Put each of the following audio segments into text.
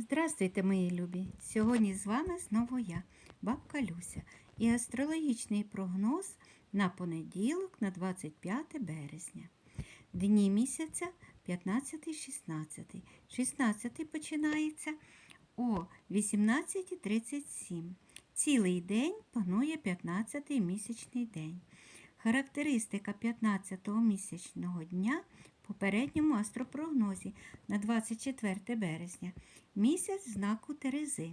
Здравствуйте, мої любі! Сьогодні з вами знову я, бабка Люся, і астрологічний прогноз на понеділок на 25 березня. Дні місяця 15-16. 16 починається о 18.37. Цілий день панує 15-й місячний день. Характеристика 15-го місячного дня попередньому астропрогнозі на 24 березня. Місяць знаку Терези.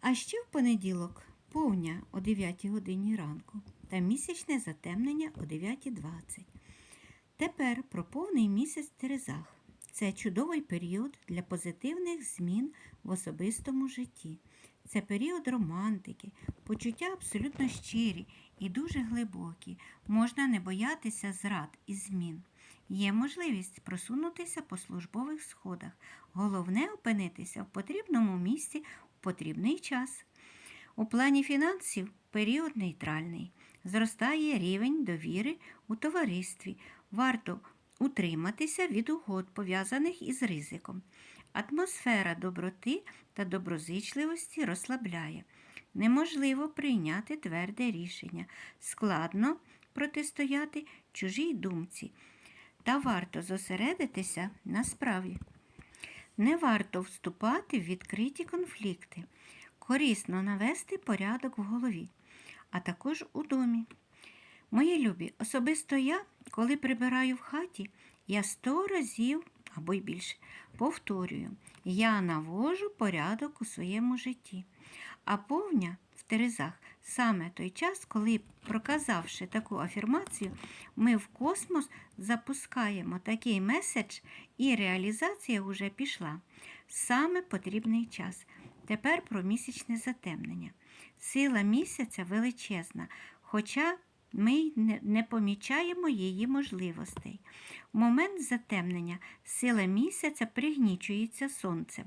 А ще в понеділок повня о 9 годині ранку та місячне затемнення о 9.20. Тепер про повний місяць в Терезах. Це чудовий період для позитивних змін в особистому житті. Це період романтики, почуття абсолютно щирі і дуже глибокі. Можна не боятися зрад і змін. Є можливість просунутися по службових сходах. Головне опинитися в потрібному місці в потрібний час. У плані фінансів період нейтральний. Зростає рівень довіри у товаристві. Варто утриматися від угод, пов'язаних із ризиком. Атмосфера доброти та доброзичливості розслабляє. Неможливо прийняти тверде рішення, складно протистояти чужій думці, та варто зосередитися на справі. Не варто вступати в відкриті конфлікти, корисно навести порядок в голові, а також у домі. Мої любі, особисто я, коли прибираю в хаті, я сто разів або й більше повторюю, я навожу порядок у своєму житті. А повня в Терезах саме той час, коли, проказавши таку афірмацію, ми в космос запускаємо такий меседж, і реалізація вже пішла. Саме потрібний час. Тепер про місячне затемнення. Сила місяця величезна, хоча ми не, помічаємо її можливостей. В момент затемнення сила місяця пригнічується сонцем,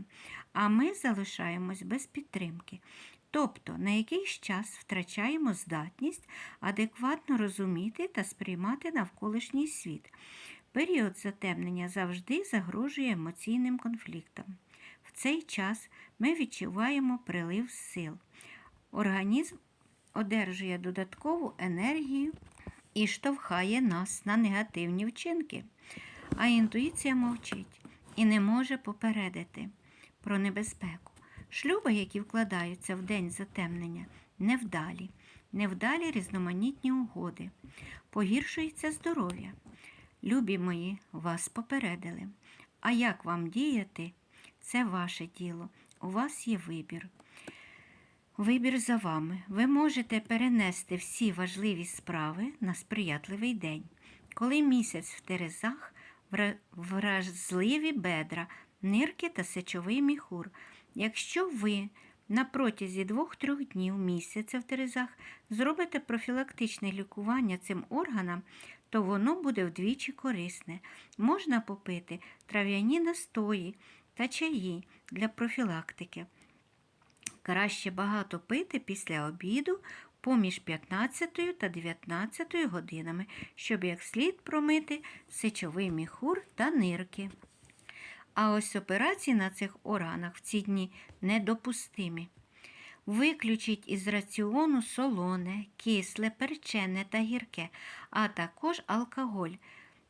а ми залишаємось без підтримки. Тобто на якийсь час втрачаємо здатність адекватно розуміти та сприймати навколишній світ. Період затемнення завжди загрожує емоційним конфліктам. В цей час ми відчуваємо прилив сил. Організм одержує додаткову енергію і штовхає нас на негативні вчинки. А інтуїція мовчить і не може попередити про небезпеку. Шлюби, які вкладаються в день затемнення, невдалі, невдалі різноманітні угоди, погіршується здоров'я. Любі мої, вас попередили. А як вам діяти? Це ваше діло. У вас є вибір. Вибір за вами. Ви можете перенести всі важливі справи на сприятливий день. Коли місяць в терезах, вразливі бедра, нирки та сечовий міхур. Якщо ви на протязі двох-трьох днів місяця в терезах зробите профілактичне лікування цим органам, то воно буде вдвічі корисне. Можна попити трав'яні настої та чаї для профілактики. Краще багато пити після обіду поміж 15 та 19 годинами, щоб як слід промити сечовий міхур та нирки. А ось операції на цих органах в ці дні недопустимі. Виключіть із раціону солоне, кисле, перчене та гірке, а також алкоголь,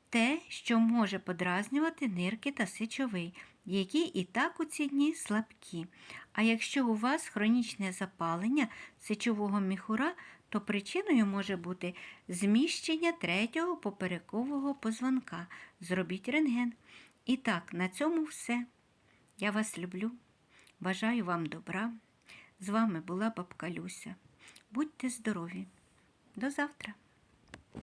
те, що може подразнювати нирки та сечовий, які і так у ці дні слабкі. А якщо у вас хронічне запалення сечового міхура, то причиною може бути зміщення третього поперекового позвонка. Зробіть рентген. І так, на цьому все. Я вас люблю. Бажаю вам добра. З вами була бабка Люся. Будьте здорові. До завтра!